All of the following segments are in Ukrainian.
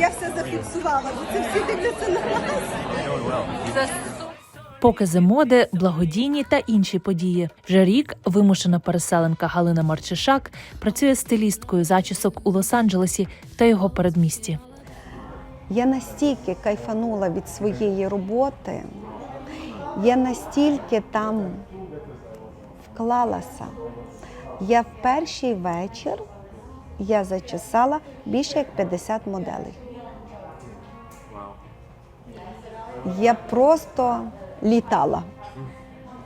я все зафіксувала, бо це всі дивляться на нас. Покази моди, благодійні та інші події. Вже рік вимушена переселенка Галина Марчишак працює стилісткою зачісок у Лос-Анджелесі та його передмісті. Я настільки кайфанула від своєї роботи, я настільки там вклалася. Я в перший вечір я зачесала більше як 50 моделей. Я просто літала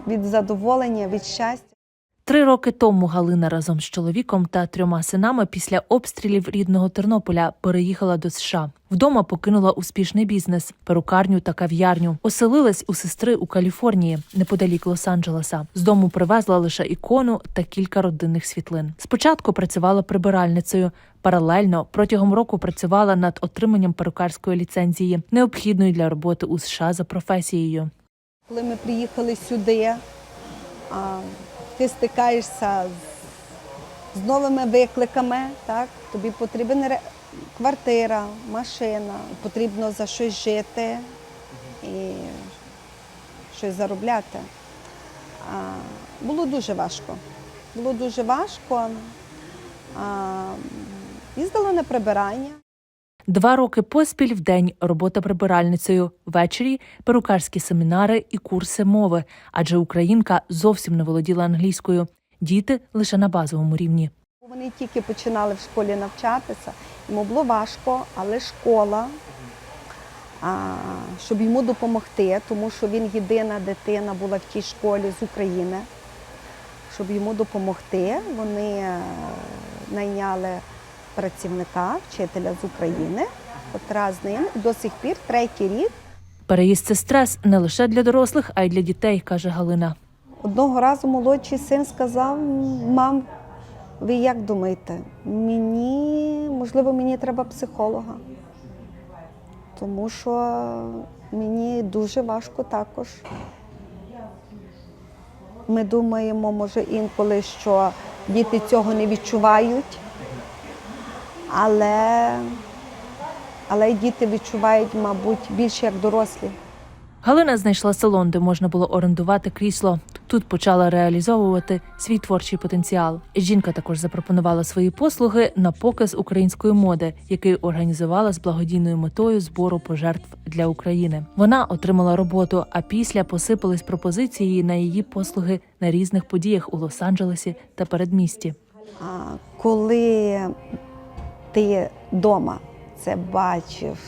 від задоволення, від щастя. Три роки тому Галина разом з чоловіком та трьома синами після обстрілів рідного Тернополя переїхала до США. Вдома покинула успішний бізнес, перукарню та кав'ярню. Оселилась у сестри у Каліфорнії, неподалік Лос-Анджелеса. З дому привезла лише ікону та кілька родинних світлин. Спочатку працювала прибиральницею. Паралельно протягом року працювала над отриманням перукарської ліцензії, необхідної для роботи у США за професією. Коли ми приїхали сюди, ти стикаєшся з, з новими викликами, так? тобі потрібна ре- квартира, машина, потрібно за щось жити і щось заробляти. А, було дуже важко. Було дуже важко. А, їздила на прибирання. Два роки поспіль в день робота прибиральницею, ввечері перукарські семінари і курси мови, адже українка зовсім не володіла англійською. Діти лише на базовому рівні. Вони тільки починали в школі навчатися, йому було важко, але школа, щоб йому допомогти, тому що він єдина дитина була в тій школі з України. Щоб йому допомогти, вони е, найняли працівника, вчителя з України, котра з ним до сих пір третій рік. Переїзд це стрес не лише для дорослих, а й для дітей, каже Галина. Одного разу молодший син сказав: мам, ви як думаєте, мені, можливо, мені треба психолога, тому що мені дуже важко також. Ми думаємо, може, інколи, що діти цього не відчувають, але, але й діти відчувають, мабуть, більше як дорослі. Галина знайшла салон, де можна було орендувати крісло. Тут почала реалізовувати свій творчий потенціал. Жінка також запропонувала свої послуги на показ української моди, який організувала з благодійною метою збору пожертв для України. Вона отримала роботу, а після посипались пропозиції на її послуги на різних подіях у Лос-Анджелесі та передмісті. Коли ти вдома це бачив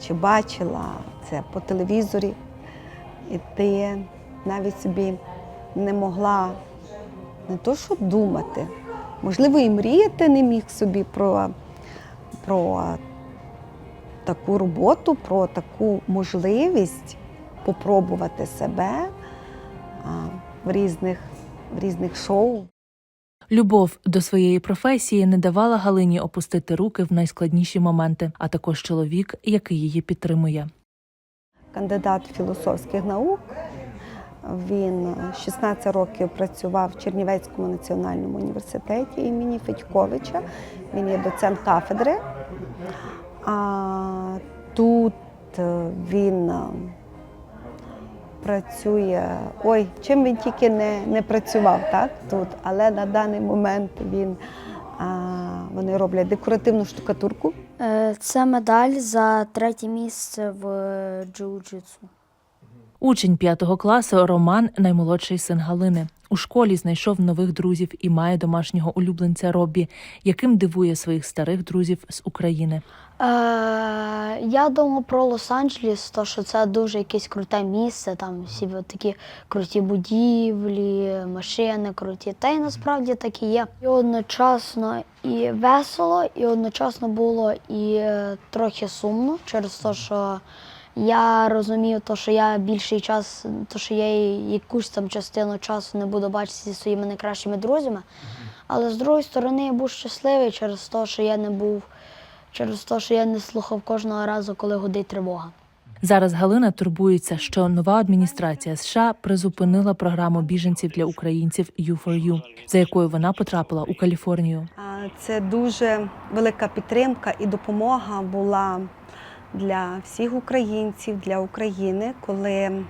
чи бачила це по телевізорі, і ти навіть собі не могла не то, що думати, можливо, і мріяти не міг собі про, про таку роботу, про таку можливість попробувати себе в різних, в різних шоу. Любов до своєї професії не давала Галині опустити руки в найскладніші моменти, а також чоловік, який її підтримує. кандидат філософських наук. Він 16 років працював в Чернівецькому національному університеті імені Федьковича. Він є доцент кафедри. А тут він працює. Ой, чим він тільки не, не працював так, тут, але на даний момент він, а, вони роблять декоративну штукатурку. Е, Це медаль за третє місце в е, джиу-джитсу. Учень п'ятого класу Роман, наймолодший син Галини. У школі знайшов нових друзів і має домашнього улюбленця Робі, яким дивує своїх старих друзів з України. Е, я думав про Лос-Анджелес, то що це дуже якесь круте місце, там всі такі круті будівлі, машини круті. Та й насправді так і є. І одночасно і весело, і одночасно було і е, трохи сумно через те, що я розумів, то, що я більший час, то що я якусь там частину часу не буду бачитися зі своїми найкращими друзями. Але з другої сторони я був щасливий через те, що я не був через те, що я не слухав кожного разу, коли гудить тривога. Зараз Галина турбується, що нова адміністрація США призупинила програму біженців для українців U4U, за якою вона потрапила у Каліфорнію. Це дуже велика підтримка і допомога була для всіх українців, для України, коли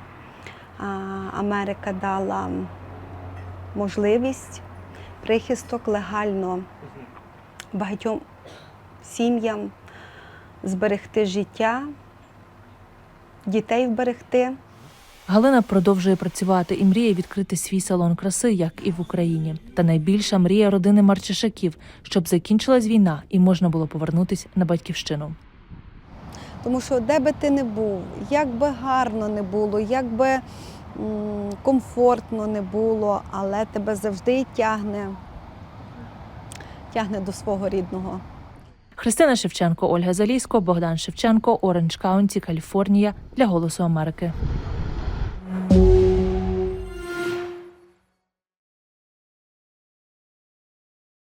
Америка дала можливість прихисток легально багатьом сім'ям зберегти життя, дітей вберегти. Галина продовжує працювати і мріє відкрити свій салон краси, як і в Україні. Та найбільша мрія родини Марчишаків, щоб закінчилась війна і можна було повернутись на батьківщину. Тому що де би ти не був, як би гарно не було, як би комфортно не було, але тебе завжди тягне, тягне до свого рідного. Христина Шевченко, Ольга Залісько, Богдан Шевченко, Оранж Каунті, Каліфорнія для Голосу Америки.